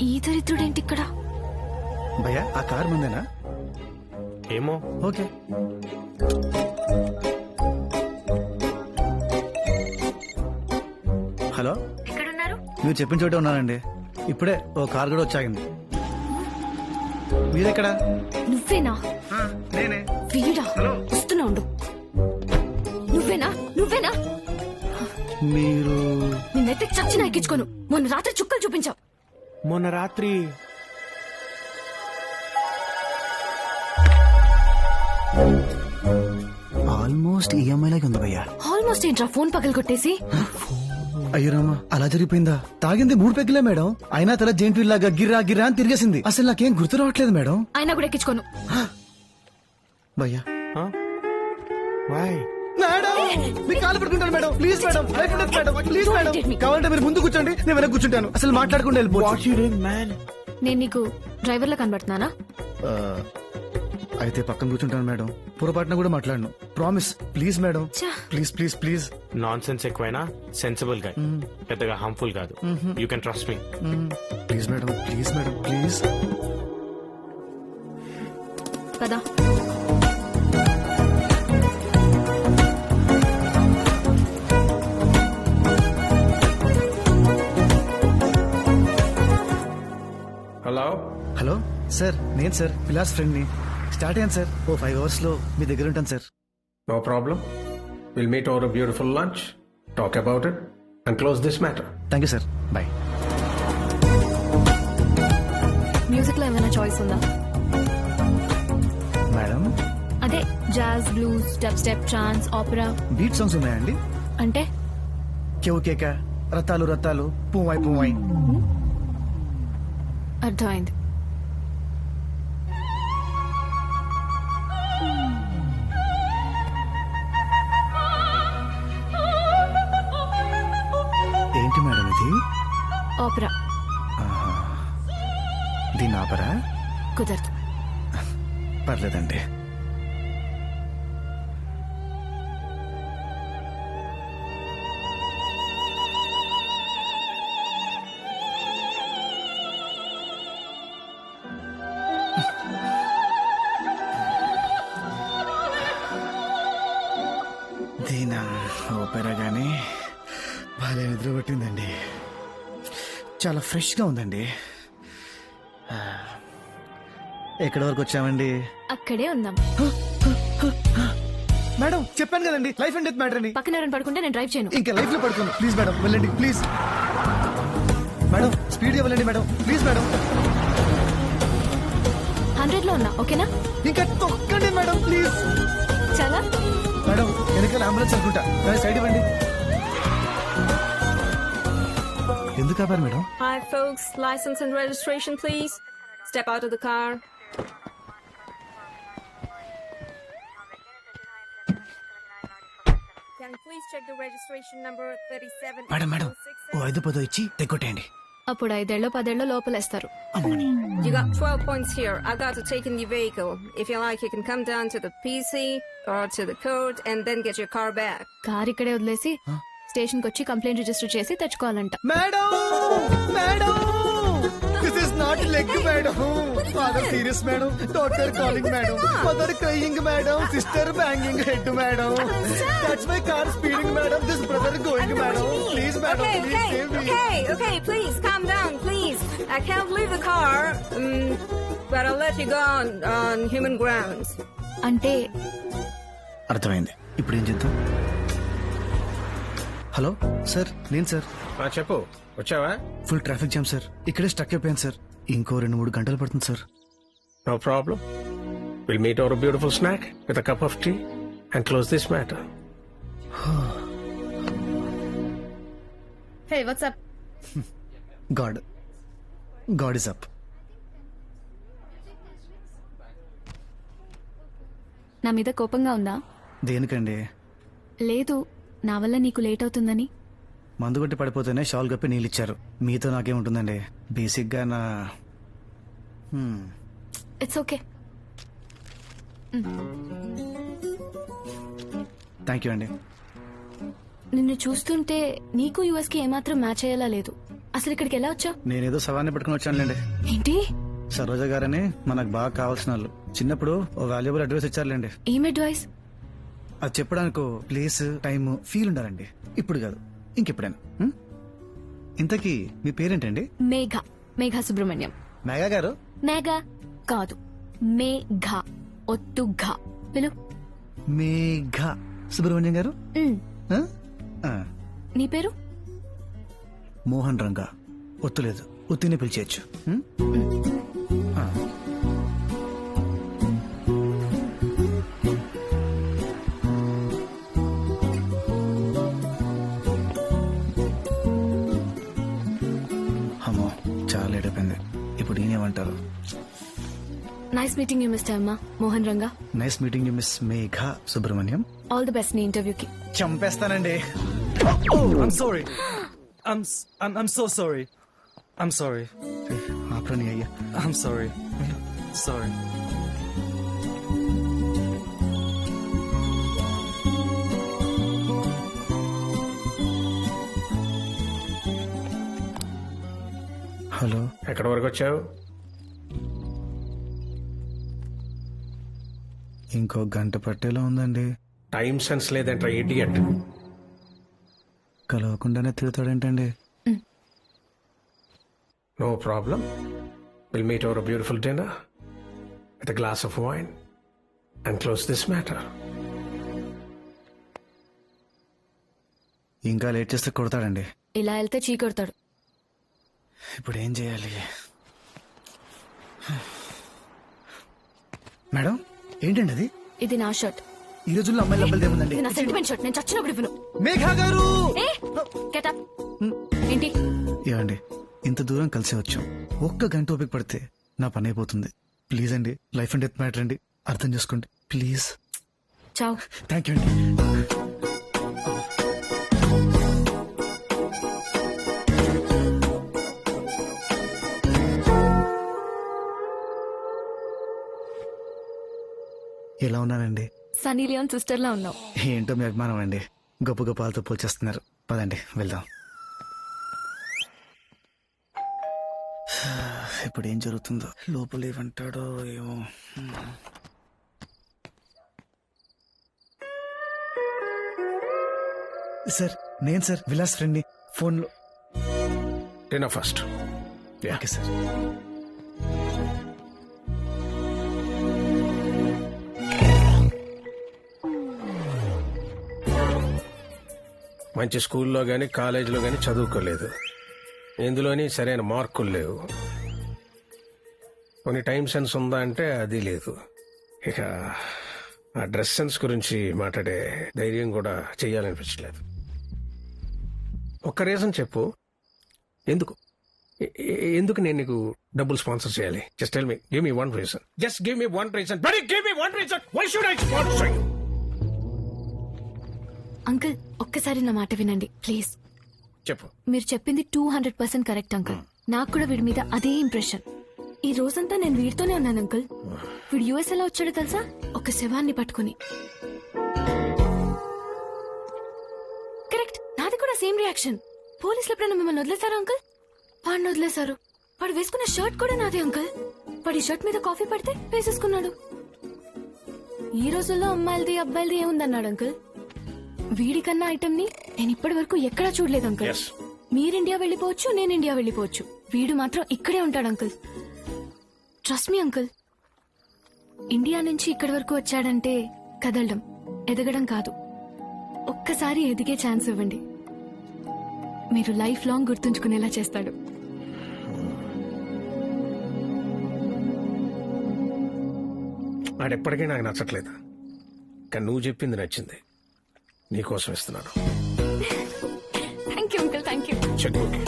ఈ దరిద్రుడేంటి ఇక్కడ భయ్యా ఆ కార్ ముందేనా? ఏమో. ఓకే. హలో? ఎక్కడున్నారు? మీరు చెప్పిన చోటే ఉన్నానండి. ఇప్పుడే ఓ కార్ కూడా వచ్చాగింది. మీరెక్కడా? నువ్వేనా? నేనే. వీడా? వస్తున్నా ఉండు. నువ్వేనా? నువ్వేనా? మీరు నిన్నైతే చచ్చిన ఎక్కించుకోను. మొన్న రాత్రి చుక్కలు చూపించావు. మొన్న రాత్రి ఆల్మోస్ట్ ఈఎంఐ లాగా ఉంది భయ్యా. ఆల్మోస్ట్ ఏంట్రా ఫోన్ పగలు కొట్టేసి అయ్యో రామా అలా జరిగిపోయిందా? తాగింది మూడు పెగ్గులే మేడం. అయినా తల జెంట్ లాగా గిర్రా గిర్రా అని తిరిగేసింది. అసలు నాకేం గుర్తు రావట్లేదు మేడం. అయినా కూడా ఎక్కించుకోను. భయ్యా. వాయ్ మేడం! మీ కాలు పట్టుకుంటాను మేడం. Please madam. లైఫ్ ఉండదు మేడం. Please madam. కావాలంటే మీరు ముందు కూర్చోండి. నేను వెనక కూర్చుంటాను. అసలు మాట్లాడకుండా వెళ్ళిపోవచ్చు. మ్యాన్ నేను నీకు డ్రైవర్ లా కనబడుతున్నానా అయితే పక్కన కూర్చుంటాను మేడం. పొరపాటున కూడా మాట్లాడను. Promise please madam. Please please please nonsense ఎక్కువైనా సెన్సిబుల్గా పెద్దగా హార్మ్ఫుల్ కాదు. You can trust me please madam. Please madam. Please కదా సార్ నేను సార్ విలాస్ ఫ్రెండ్ని స్టార్ట్ అయ్యాను సార్. ఓ ఫైవ్ అవర్స్లో మీ దగ్గర ఉంటాను sir. No problem will meet over beautiful lunch talk about it and close this matter thank you sir boy మ్యూజిక్లో ఏమైనా చాయిస్ ఉందా? మేడం అదే jazz blues step step trance opera beat songs ఉన్నాయండి అంటే? కేవ్ కేక రత్తాలు రత్తాలు పువ్వాయి. పువ్వాయి అర్థమైంది. ఏంటి? దీని ఆపరా? కుదరదు. పర్లేదండి. ఫ్రెష్గా ఉందండి. ఎక్కడి వరకు వచ్చామండి? అక్కడే ఉందాం. మేడం చెప్పాను కదండి లైఫ్ అండ్ డెత్ మ్యాటర్ అని. పక్కన ఎవరైనా పడుకుంటే నేను డ్రైవ్ చేయను. ఇంకా లైఫ్లో పడుకోను. ప్లీజ్ మేడం వెళ్ళండి ప్లీజ్. మేడం స్పీడ్ వెళ్ళండి మేడం. Please madam. హండ్రెడ్లో ఉన్నా ఓకేనా? ఇంకా తొక్కండి మేడం ప్లీజ్. చాలా. మేడం వెనకాల అంబులెన్స్ అనుకుంటా. సైడ్ ఇవ్వండి. Please. Step out of the car. Can you please check the registration number 37? Madam madam ఓ ఐదు పదో ఇచ్చి తెగొట్టేయండి అప్పుడు ఐదేళ్ళో పదేళ్ళో లోపలేస్తారు అమ్మని You got 12 points here. I got to take in the vehicle. If you like, you can come down to the PC or to the court and then get your car back. Car ఇక్కడే వదిలేసి స్టేషన్కి వచ్చి complaint register చేసి తెచ్చుకోవాలంట. Madam! Madam! This is not leg madam. Father serious madam. Doctor calling madam. Mother crying madam. Sister banging head madam. That's my car speeding madam. This brother going madam. Please madam Okay, please okay, save me okay, okay, please calm down, please. I can't leave the car, um, but I'll let you go on, on human grounds. అంటే అర్థమైంది. ఇప్పుడు ఏం చేద్దాం? Hello sir నేను sir. ఆ, చెప్పు వచ్చావా? Full traffic jam sir. ఇక్కడే స్టక్ అయిపోయాను సార్. ఇంకో రెండు మూడు గంటలు పడుతుంది sir. No problem will meet over beautiful snack with cup of tea and close this matter hey what's up God God is up నా మీద కోపంగా ఉందా? దేనికండి? లేదు. నా వల్ల నీకు లేట్ అవుతుందని? మందు కొట్టి పడిపోతేనే షాల్ కప్పి నీళ్ళు ఇచ్చారు మీతో నాకేముంటుందండి బేసిక్గా నా. ఇట్స్ ఓకే థ్యాంక్ యూ అండి. నిన్ను చూస్తుంటే నీకు యుఎస్కి ఏమాత్రం మ్యాచ్ అయ్యేలా లేదు. అసలు ఇక్కడికి ఎలా వచ్చావు నేనేదో సవాన్ని పెట్టుకుని వచ్చానులేండి. ఏంటి? సరోజ గారని మనకు బాగా కావాల్సిన వాళ్ళు. చిన్నప్పుడు ఓ వాల్యుబుల్ అడ్వైస్ ఇచ్చారులేండి. ఏం అడ్వైస్ అది చెప్పడానికి ప్లేస్ టైం ఫీల్ ఉండాలండి. ఇప్పుడు కాదు ఇంకెప్పుడైనా. ఉం? ఇంతకీ మీ పేరేంటండి? మేఘ మేఘ సుబ్రహ్మణ్యం. మేఘా గారు? మేఘ కాదు మేఘ ఒత్తు ఘ. పిలు మేఘ సుబ్రహ్మణ్యం గారు? ఉమ్, ఆ? ఆ, నీ పేరు? మోహన్ రంగా. ఒత్తులేదు ఉత్తిని పిలిచేయచ్చు. ఉం? నైస్ మీటింగ్ యూ మిస్టర్ అమ్మా Mohan Ranga nice meeting you miss Megha Subrahmanyam all the best నీ ఇంటర్వ్యూకి చంపేస్తానండి I'm sorry. I'm, s- I'm I'm so sorry. I'm sorry. ఆప్రని అయ్యా I'm sorry. Sorry. హలో ఎక్కడి వరకు వచ్చావు ఇంకో గంట పట్టేలా ఉందండి. టైం సెన్స్ లేదంటే ఇడియట్. కలవకుండానే తిడతాడేంటండి? No problem. Will meet our beautiful dinner with glass of wine and close this matter ఇంకా లేట్ చేస్తే కొడతాడండి. ఇలా వెళ్తే చీకొడతాడు ఇప్పుడు ఏం చేయాలి? మేడం? ఏంటండి అది? ఇది నా షర్ట్. ఈ రోజుల్లో అమ్మాయిల అబ్బాయిలు ఏముందండి ఇది నా సెంటిమెంట్ షర్ట్ నేను చచ్చినప్పుడు ఇవ్వను. మేఘా గారు! ఏ? గెట్ అప్ ఏంటి? ఏమండి ఇంత దూరం కలిసి వచ్చాం. ఒక్క గంట ఓపిక పడితే నా పని అయిపోతుంది. ప్లీజ్ అండి లైఫ్ అండ్ డెత్ మ్యాటర్ అండి. అర్థం చేసుకోండి. ప్లీజ్. చావ్. థ్యాంక్ యూ అండి. ఎలా ఉన్నానండి. సనీ లియోన్ సిస్టర్ లా ఉన్నావు. ఏంటో మీ అభిమానం అండి. గొప్ప గొప్ప వాళ్ళతో పోల్చేస్తున్నారు. పదండి వెళ్దాం. ఇప్పుడు ఏం జరుగుతుందో? లోపల ఏమంటాడో ఏమో. సార్ నేను సార్ విలాస్ ఫ్రెండ్ని. ఫోన్లో. Dinner first okay sir. మంచి స్కూల్లో కానీ కాలేజీలో కానీ చదువుకోలేదు. ఎందులోని సరైన మార్కులు లేవు. కొన్ని టైం సెన్స్ ఉందా అంటే అది లేదు. ఇక ఆ డ్రెస్ సెన్స్ గురించి మాట్లాడే ధైర్యం కూడా చేయాలనిపించలేదు ఒక్క రీజన్ చెప్పు. ఎందుకు? ఎందుకు నేను నీకు డబ్బులు స్పాన్సర్ చేయాలి? Just tell me give me one reason. Just give me one reason. But give me one reason. Why should I sponsor you uncle ఒక్కసారి నా మాట వినండి ప్లీజ్. చెప్పు. మీరు చెప్పింది two hundred percent correct uncle. నాకు కూడా వీడి మీద అదే ఇంప్రెషన్ ఈ రోజంతా నేను వీడితోనే ఉన్నాను అంకుల్. వీడు యుఎస్ ఎలా వచ్చాడో తెలుసా? ఒక శవాన్ని పట్టుకుని. కరెక్ట్ నాది కూడా సేమ్ రియాక్షన్ పోలీసులు ఎప్పుడైనా మిమ్మల్ని వదిలేశారా అంకుల్? వాడిని వదిలేశారు. వాడు వేసుకున్న షర్ట్ కూడా నాదే అంకుల్. వాడి షర్ట్ మీద కాఫీ పడితే వేసేసుకున్నాడు. ఈ రోజుల్లో అమ్మాయిలది అబ్బాయిలది ఏముందన్నాడు అంకుల్? వీడికన్నా ఐటమ్ని నేను ఇప్పటి వరకు ఎక్కడా చూడలేదు అంకుల్. Yes. మీరు ఇండియా వెళ్ళిపోవచ్చు నేను ఇండియా వెళ్ళిపోవచ్చు. వీడు మాత్రం ఇక్కడే ఉంటాడు uncle. Trust me uncle. India నుంచి ఇక్కడి వరకు వచ్చాడంటే కదలడం ఎదగడం కాదు. ఒక్కసారి ఎదిగే ఛాన్స్ ఇవ్వండి. మీరు లైఫ్ లాంగ్ గుర్తుంచుకునేలా చేస్తాడు. వాడెప్పటికీ నాకు నచ్చట్లేదు. కానీ నువ్వు చెప్పింది నచ్చింది. నీకోసం ఇస్తున్నాను. Thank you uncle thank you cheque book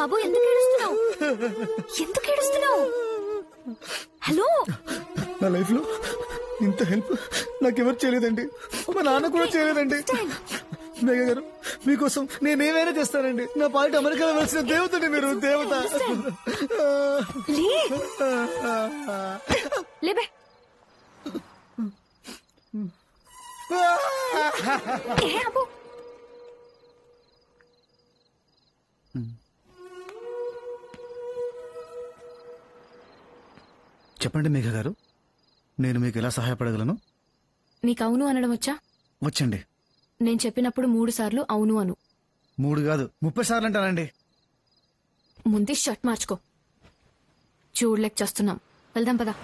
బాబు ఎందుకు ఏడుస్తున్నావు? ఎందుకు ఏడుస్తున్నావు? హలో? నా లైఫ్లో ఇంత హెల్ప్ నాకెవరు చేయలేదండి. మా నాన్న కూడా చేయలేదండి. మేఘ గారు మీకోసం నేనేమైనా చేస్తానండి. నా పాలిట అమెరికాలో వచ్చిన దేవతండి మీరు దేవత. చెప్పండి మేఘ గారు. నేను మీకు ఎలా సహాయపడగలను? నీకు అవును అనడం వచ్చా? వచ్చండి. నేను చెప్పినప్పుడు మూడు సార్లు అవును అను. మూడు కాదు ముప్పై సార్లు అంటానండి ముందే షర్ట్ మార్చుకో. చూడలేక చేస్తున్నాం. వెళ్దాం పదా.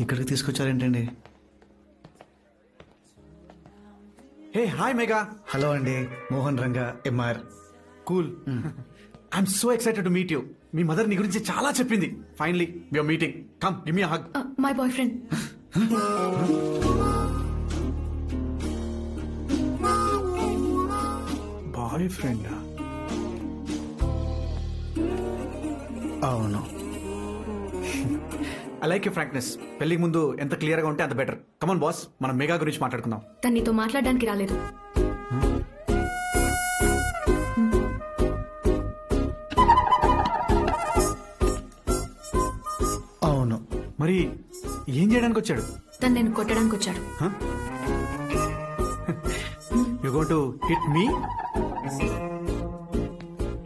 ఇక్కడికి తీసుకొచ్చారేంటండి? హే హాయ్ మెగా హలో అండి Mohan Ranga MR. Cool. I'm so excited to meet you. Me mother నీ గురించి చాలా చెప్పింది. Finally your meeting come give me hug my boyfriend boyfriend అవును. ఐ లైక్ యూ ఫ్రాంక్నెస్ పెళ్ళికి ముందు ఎంత క్లియర్గా ఉంటే అంత బెటర్ కమన్ బాస్ మనం మెగా గురించి మాట్లాడుకుందాం. తను నీతో మాట్లాడడానికి రాలేదు. మరి ఏం చేయడానికి వచ్చాడు? తను నేను కొట్టడానికి వచ్చాడు. You go to hit me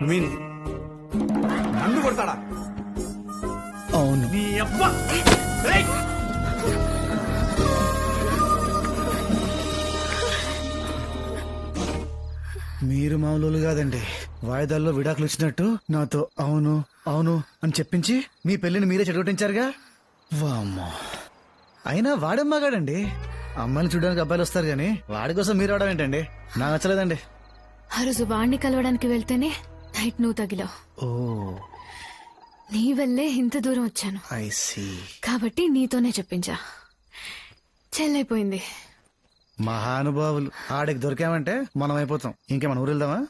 mean నన్ను కొడతాడా? అవును. నీ అబ్బా! మీరు మామూలు కాదండి. వాయిదాల్లో విడాకులు ఇచ్చినట్టు నాతో అవును అవును అని చెప్పించి మీ పెళ్ళిని మీరే చెడగొట్టించారుగా? వామ్మో. అయినా వాడేం మగాడండి అమ్మాయిని చూడడానికి అబ్బాయిలు వస్తారు కానీ వాడి కోసం మీరు రావడం ఏంటండి? నాకు నచ్చలేదండి. ఆ రోజు వాణ్ణి కలవడానికి వెళ్తేనే నైట్ నువ్వు తగిలావు. ఓ. నీ వల్లే ఇంత దూరం వచ్చాను. I see. కాబట్టి నీతోనే చెప్పించా. చెల్లైపోయింది. మహానుభావులు. ఆడికి దొరికామంటే మనం అయిపోతాం ఇంకేమన్నా ఊరు వెళ్దామా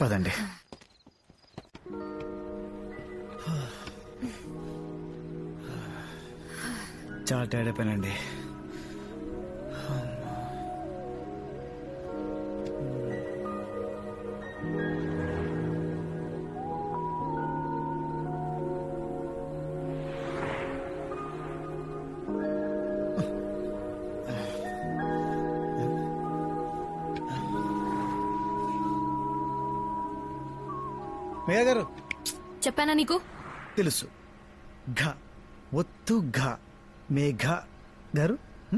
పదండి. చాలా టైర్డ్ అయిపోయానండి. గారు చెప్పానా నీకు? తెలుసు. ఘ. ఒత్తు ఘ. మేఘ గారు